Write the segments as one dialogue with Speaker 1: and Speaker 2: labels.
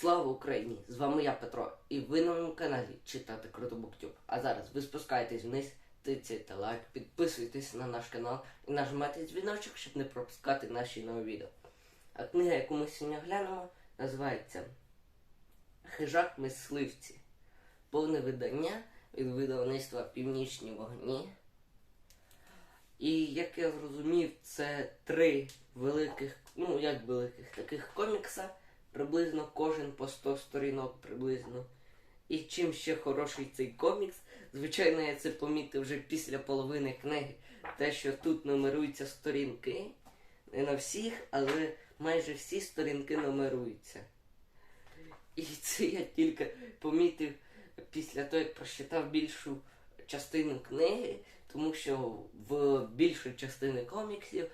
Speaker 1: Слава Україні! З вами я Петро, і ви на моєму каналі читати Круто Буктюб. А зараз ви спускаєтесь вниз, тицяйте лайк, підписуйтесь на наш канал і нажимайте дзвіночок, щоб не пропускати наші нові відео. А книга, яку ми сьогодні глянемо, називається Хижак мисливці. Повне видання від видавництва Північні вогні. І як я зрозумів, це три великих, ну як великих, таких комікса, приблизно кожен по 100 сторінок приблизно. І чим ще хороший цей комікс, звичайно, я це помітив вже після половини книги. Те, що тут нумеруються сторінки, не на всіх, але майже всі сторінки нумеруються. І це я тільки помітив після того, як прочитав більшу частину книги, тому що в більшої частини коміксів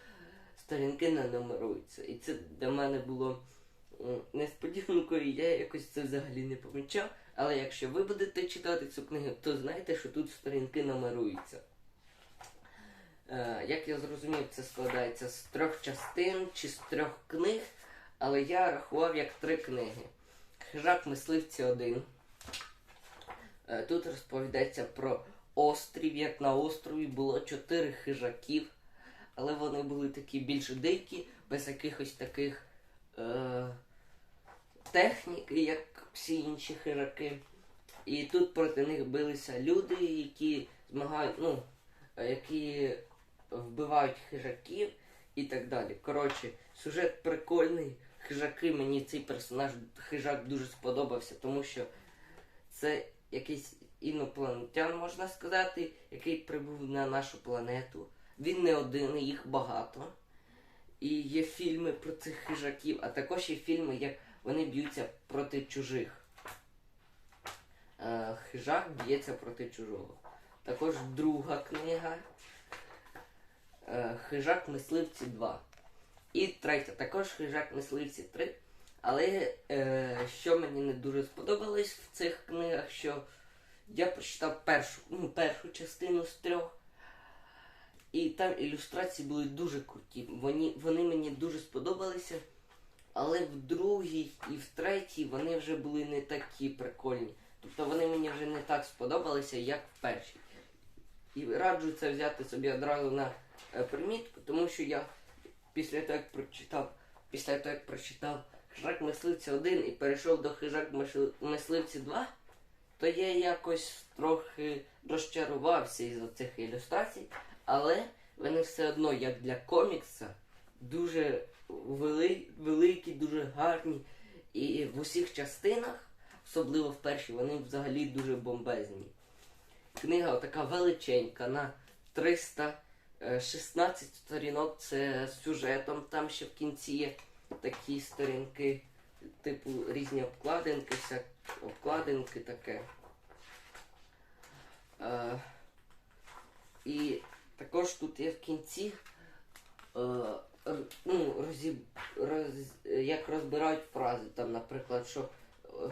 Speaker 1: сторінки не нумеруються. І це для мене було несподіванкою, я якось це взагалі не помічав. Але якщо ви будете читати цю книгу, то знайте, що тут сторінки нумеруються. Е, як я зрозумів, це складається з трьох частин чи з трьох книг, але я рахував як три книги. Хижак мисливці 1. Е, Тут розповідається про острів, як на острові було чотири хижаків, але вони були такі більш дикі, без якихось таких е, технік, як всі інші хижаки. І тут проти них билися люди, які змагають, ну, які вбивають хижаків і так далі. Коротше, сюжет прикольний. Хижаки, мені цей персонаж хижак дуже сподобався, тому що це якийсь інопланетян, можна сказати, який прибув на нашу планету. Він не один, їх багато. І є фільми про цих хижаків, а також є фільми, як вони б'ються проти чужих. Е, хижак б'ється проти чужого. Також друга книга. Е, Хижак мисливці 2. І третя, також хижак мисливці 3. Але е, що мені не дуже сподобалось в цих книгах, що я прочитав першу, ну, першу частину з трьох. І там ілюстрації були дуже круті. Вони, вони мені дуже сподобалися. Але в другій і в третій вони вже були не такі прикольні. Тобто вони мені вже не так сподобалися, як в першій. І раджу це взяти собі одразу на е, примітку, тому що я після того, як прочитав, після того, як прочитав Хижак мисливці 1 і перейшов до Хижак мисливці 2, то я якось трохи розчарувався із цих ілюстрацій, але вони все одно, як для комікса, дуже вели, дуже гарні. І в усіх частинах, особливо в першій, вони взагалі дуже бомбезні. Книга така величенька на 316 сторінок. Це з сюжетом. Там ще в кінці є такі сторінки, типу різні обкладинки, вся обкладинки таке. Е, і також тут є в кінці е, ну, розіб, роз, як розбирають фрази. Там, наприклад, що е,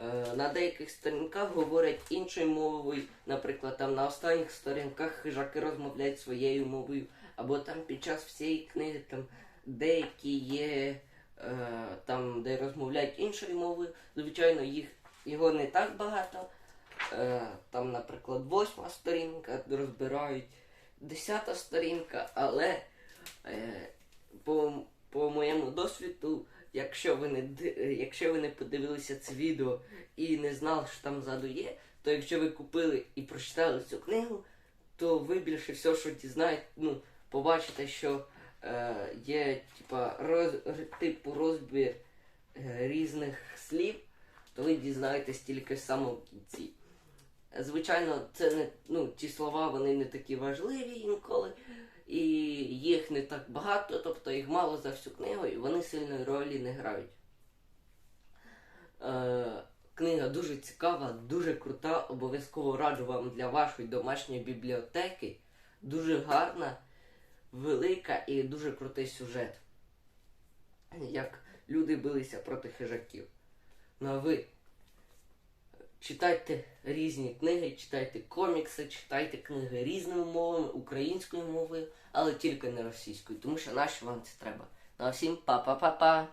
Speaker 1: е, на деяких сторінках говорять іншою мовою, наприклад, там на останніх сторінках хижаки розмовляють своєю мовою, або там під час всієї книги там деякі є е, там, де розмовляють іншою мовою. Звичайно, їх його не так багато. Е, там, наприклад, восьма сторінка розбирають, десята сторінка, але е, по, по моєму досвіду, якщо ви не якщо ви не подивилися це відео і не знали, що там ззаду є, то якщо ви купили і прочитали цю книгу, то ви більше всього, що дізнаєте, ну, побачите, що е, є типа, роз, типу розбір е, різних слів, то ви дізнаєтесь тільки в самому кінці. Звичайно, це не ну, ті слова вони не такі важливі інколи, і їх не так багато, тобто їх мало за всю книгу, і вони сильної ролі не грають. Е, книга дуже цікава, дуже крута. Обов'язково раджу вам для вашої домашньої бібліотеки. Дуже гарна, велика і дуже крутий сюжет. Як люди билися проти хижаків. Ну а ви читайте різні книги, читайте комікси, читайте книги різними мовами, українською мовою, але тільки не російською, тому що нащо вам це треба. Ну а всім па-па-па-па!